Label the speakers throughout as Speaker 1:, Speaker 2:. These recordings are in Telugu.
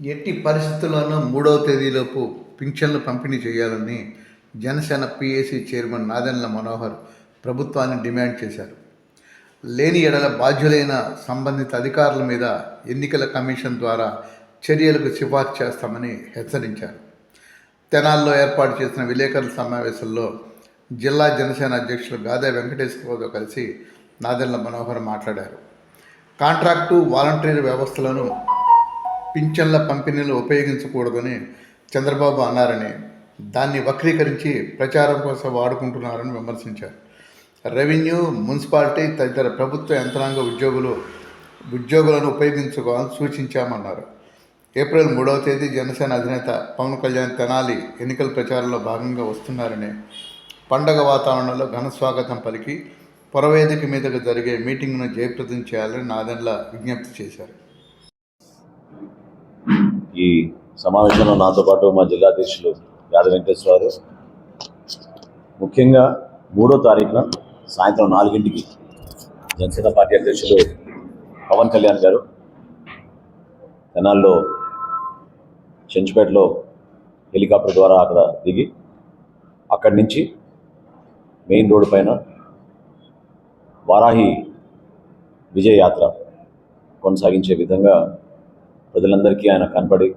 Speaker 1: ఎట్టి పరిస్థితుల్లోనూ మూడవ తేదీలోపు పింఛన్లు పంపిణీ చేయాలని జనసేన పిఏసీ చైర్మన్ నాదెండ్ల మనోహర్ ప్రభుత్వాన్ని డిమాండ్ చేశారు. లేని ఎడల బాధ్యులైన సంబంధిత అధికారుల మీద ఎన్నికల కమిషన్ ద్వారా చర్యలకు సిఫార్సు చేస్తామని హెచ్చరించారు. తెనాల్లో ఏర్పాటు చేసిన విలేకరుల సమావేశంలో జిల్లా జనసేన అధ్యక్షులు గాదే వెంకటేశ్వరరావుతో కలిసి నాదెండ్ల మనోహర్ మాట్లాడారు. కాంట్రాక్టు వాలంటీర్ వ్యవస్థలను పింఛన్ల పంపిణీలు ఉపయోగించకూడదని చంద్రబాబు అన్నారని దాన్ని వక్రీకరించి ప్రచారం కోసం వాడుకుంటున్నారని విమర్శించారు. రెవెన్యూ మున్సిపాలిటీ తదితర ప్రభుత్వ యంత్రాంగ ఉద్యోగులు ఉద్యోగులను ఉపయోగించుకోవాలని సూచించామన్నారు. ఏప్రిల్ మూడవ తేదీ జనసేన అధినేత పవన్ కళ్యాణ్ తెనాలి ఎన్నికల ప్రచారంలో భాగంగా వస్తున్నారని పండగ వాతావరణంలో ఘన స్వాగతం పలికి పొరవేదిక మీదకు జరిగే మీటింగ్ను జయప్రదం చేయాలని నాదెండ్ల విజ్ఞప్తి చేశారు.
Speaker 2: ఈ సమావేశంలో నాతో పాటు మా జిల్లా అధ్యక్షులు యాదవ్ వెంకటేశ్వరరావు ముఖ్యంగా మూడో తారీఖున సాయంత్రం నాలుగింటికి జనసేన పార్టీ అధ్యక్షులు పవన్ కళ్యాణ్ గారు తెనాల్లో చెంచుపేటలో హెలికాప్టర్ ద్వారా అక్కడ దిగి అక్కడి నుంచి మెయిన్ రోడ్డు పైన వారాహి విజయ యాత్ర కొనసాగించే విధంగా ప్రజలందరికీ ఆయన కనపడి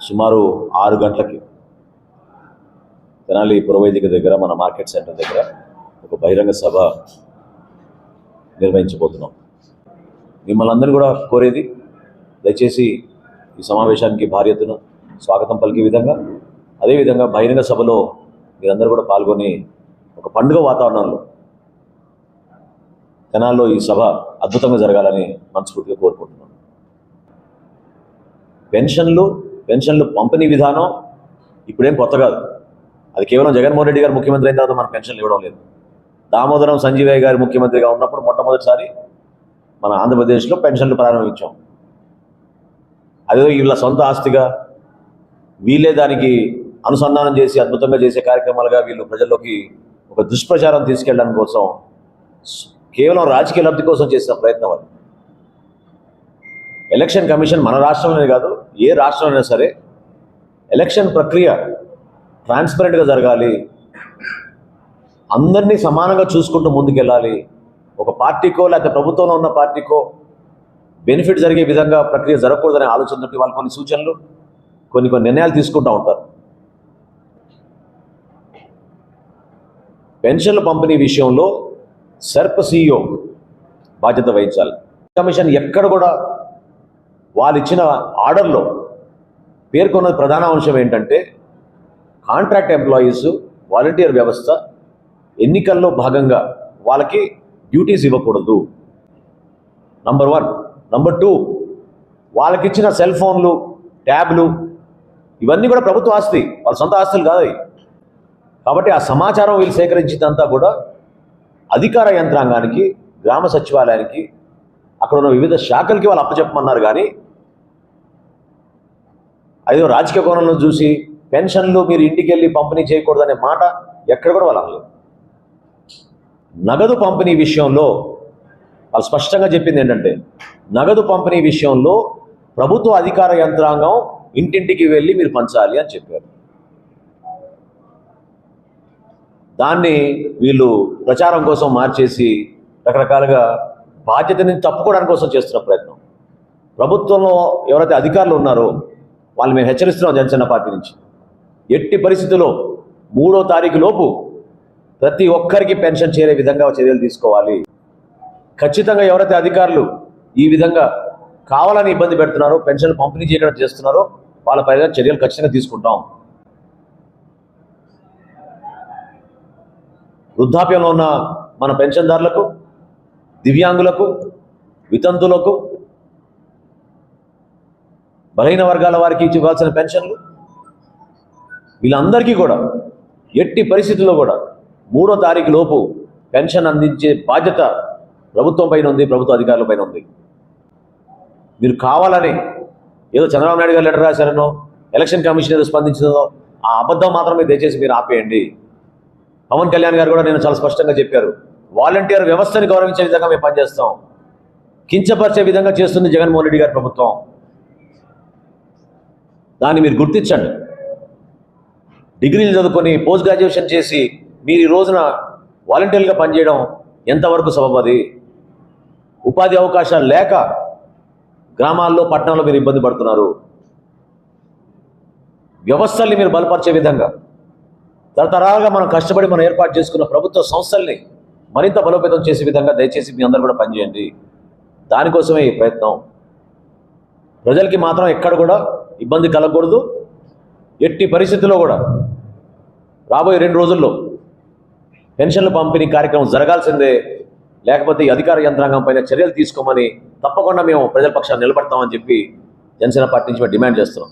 Speaker 2: సుమారు ఆరు గంటలకి తెనాలి పురవేదిక దగ్గర మన మార్కెట్ సెంటర్ దగ్గర ఒక బహిరంగ సభ నిర్వహించబోతున్నాం. మిమ్మల్ని అందరూ కూడా కోరేది దయచేసి ఈ సమావేశానికి భార్యతను స్వాగతం పలికే విధంగా అదేవిధంగా బహిరంగ సభలో మీరందరూ కూడా పాల్గొని ఒక పండుగ వాతావరణంలో తెనాల్లో ఈ సభ అద్భుతంగా జరగాలని మనస్ఫూర్తిగా కోరుకుంటున్నాను. పెన్షన్లు పెన్షన్లు పంపిణీ విధానం ఇప్పుడేం కొత్త కాదు. అది కేవలం జగన్మోహన్ రెడ్డి గారు ముఖ్యమంత్రి అయిన తర్వాత మన పెన్షన్లు ఇవ్వడం లేదు. దామోదరం సంజీవయ్య గారు ముఖ్యమంత్రిగా ఉన్నప్పుడు మొట్టమొదటిసారి మన ఆంధ్రప్రదేశ్లో పెన్షన్లు ప్రారంభించాం. అదే వీళ్ళ సొంత ఆస్తిగా వీళ్ళే దానికి అనుసంధానం చేసి అద్భుతంగా చేసే కార్యక్రమాలుగా వీళ్ళు ప్రజల్లోకి ఒక దుష్ప్రచారం తీసుకెళ్ళడం కోసం కేవలం రాజకీయ లబ్ధి కోసం చేసిన ప్రయత్నం అది. ఎలక్షన్ కమిషన్ మన రాష్ట్రంలోనే కాదు ఏ రాష్ట్రంలో సరే ఎలక్షన్ ప్రక్రియ ట్రాన్స్పరెంట్గా జరగాలి. అందరినీ సమానంగా చూసుకుంటూ ముందుకెళ్ళాలి. ఒక పార్టీకో లేకపోతే ప్రభుత్వంలో ఉన్న పార్టీకో బెనిఫిట్ జరిగే విధంగా ప్రక్రియ జరగకూడదనే ఆలోచనతో వాళ్ళు కొన్ని సూచనలు కొన్ని కొన్ని నిర్ణయాలు తీసుకుంటూ ఉంటారు. పెన్షన్ల పంపిణీ విషయంలో సెర్ప్ సిఇఓ బాధ్యత వహించాలి. కమిషన్ ఎక్కడ కూడా వాళ్ళు ఇచ్చిన ఆర్డర్లో పేర్కొన్న ప్రధాన అంశం ఏంటంటే కాంట్రాక్ట్ ఎంప్లాయీస్ వాలంటీర్ వ్యవస్థ ఎన్నికల్లో భాగంగా వాళ్ళకి డ్యూటీస్ ఇవ్వకూడదు. నంబర్ వన్ నంబర్ టూ వాళ్ళకి ఇచ్చిన సెల్ ఫోన్లు ట్యాబ్లు ఇవన్నీ కూడా ప్రభుత్వ ఆస్తి. వాళ్ళ సొంత ఆస్తులు కాదు కాబట్టి ఆ సమాచారం వీళ్ళు సేకరించిందంతా కూడా అధికార యంత్రాంగానికి గ్రామ సచివాలయానికి అక్కడ ఉన్న వివిధ శాఖలకి వాళ్ళు అప్పచెప్పమన్నారు కానీ అదేదో రాజకీయ కోణంలో చూసి పెన్షన్లు మీరు ఇంటికి వెళ్ళి పంపిణీ చేయకూడదనే మాట ఎక్కడ కూడా వాళ్ళు అనలేదు. నగదు పంపిణీ విషయంలో వాళ్ళు స్పష్టంగా చెప్పింది ఏంటంటే నగదు పంపిణీ విషయంలో ప్రభుత్వ అధికార యంత్రాంగం ఇంటింటికి వెళ్ళి మీరు పంచాలి అని చెప్పారు. దాన్ని వీళ్ళు ప్రచారం కోసం మార్చేసి రకరకాలుగా బాధ్యతని తప్పుకోవడానికి కోసం చేస్తున్న ప్రయత్నం. ప్రభుత్వంలో ఎవరైతే అధికారులు ఉన్నారో వాళ్ళు మేము హెచ్చరిస్తున్నాం జనసేన పార్టీ నుంచి. ఎట్టి పరిస్థితుల్లో మూడో తారీఖు లోపు ప్రతి ఒక్కరికి పెన్షన్ చేరే విధంగా చర్యలు తీసుకోవాలి. ఖచ్చితంగా ఎవరైతే అధికారులు ఈ విధంగా కావాలని ఇబ్బంది పెడుతున్నారో పెన్షన్ పంపిణీ చేయడం చేస్తున్నారో వాళ్ళపై చర్యలు ఖచ్చితంగా తీసుకుంటాం. వృద్ధాప్యంలో ఉన్న మన పెన్షన్దారులకు దివ్యాంగులకు వితంతులకు బలహీన వర్గాల వారికి ఇవ్వాల్సిన పెన్షన్లు వీళ్ళందరికీ కూడా ఎట్టి పరిస్థితుల్లో కూడా మూడో తారీఖు లోపు పెన్షన్ అందించే బాధ్యత ప్రభుత్వం పైన ఉంది ప్రభుత్వ అధికారుల పైన ఉంది. మీరు కావాలని ఏదో చంద్రబాబు నాయుడు గారు లెటర్ రాశారనో ఎలక్షన్ కమిషన్ ఏదో స్పందించిందో ఆ అబద్ధం మాత్రమే దయచేసి మీరు ఆపేయండి. పవన్ కళ్యాణ్ గారు కూడా నేను చాలా స్పష్టంగా చెప్పారు. వాలంటీర్ వ్యవస్థని గౌరవించే విధంగా మేము పనిచేస్తాం. కించపరిచే విధంగా చేస్తుంది జగన్మోహన్ రెడ్డి గారి ప్రభుత్వం. దాన్ని మీరు గుర్తించండి. డిగ్రీలు చదువుకొని పోస్ట్ గ్రాడ్యుయేషన్ చేసి మీరు ఈ రోజున వాలంటీర్గా పనిచేయడం ఎంతవరకు సబబది ఉపాధి అవకాశాలు లేక గ్రామాల్లో పట్టణాల్లో మీరు ఇబ్బంది పడుతున్నారు. వ్యవస్థల్ని మీరు బలపరిచే విధంగా తరతరాలుగా మనం కష్టపడి మనం ఏర్పాటు చేసుకున్న ప్రభుత్వ సంస్థల్ని మరింత బలోపేతం చేసే విధంగా దయచేసి మీ అందరూ కూడా పనిచేయండి. దానికోసమే ఈ ప్రయత్నం. ప్రజలకి మాత్రం ఎక్కడ కూడా ఇబ్బంది కలగకూడదు. ఎట్టి పరిస్థితుల్లో కూడా రాబోయే రెండు రోజుల్లో పెన్షన్ల పంపిణీ కార్యక్రమం జరగాల్సిందే. లేకపోతే ఈ అధికార యంత్రాంగం పైన చర్యలు తీసుకోమని తప్పకుండా మేము ప్రజల పక్షాన్ని నిలబడతామని చెప్పి జనసేన పార్టీ నుంచి మేము డిమాండ్ చేస్తున్నాం.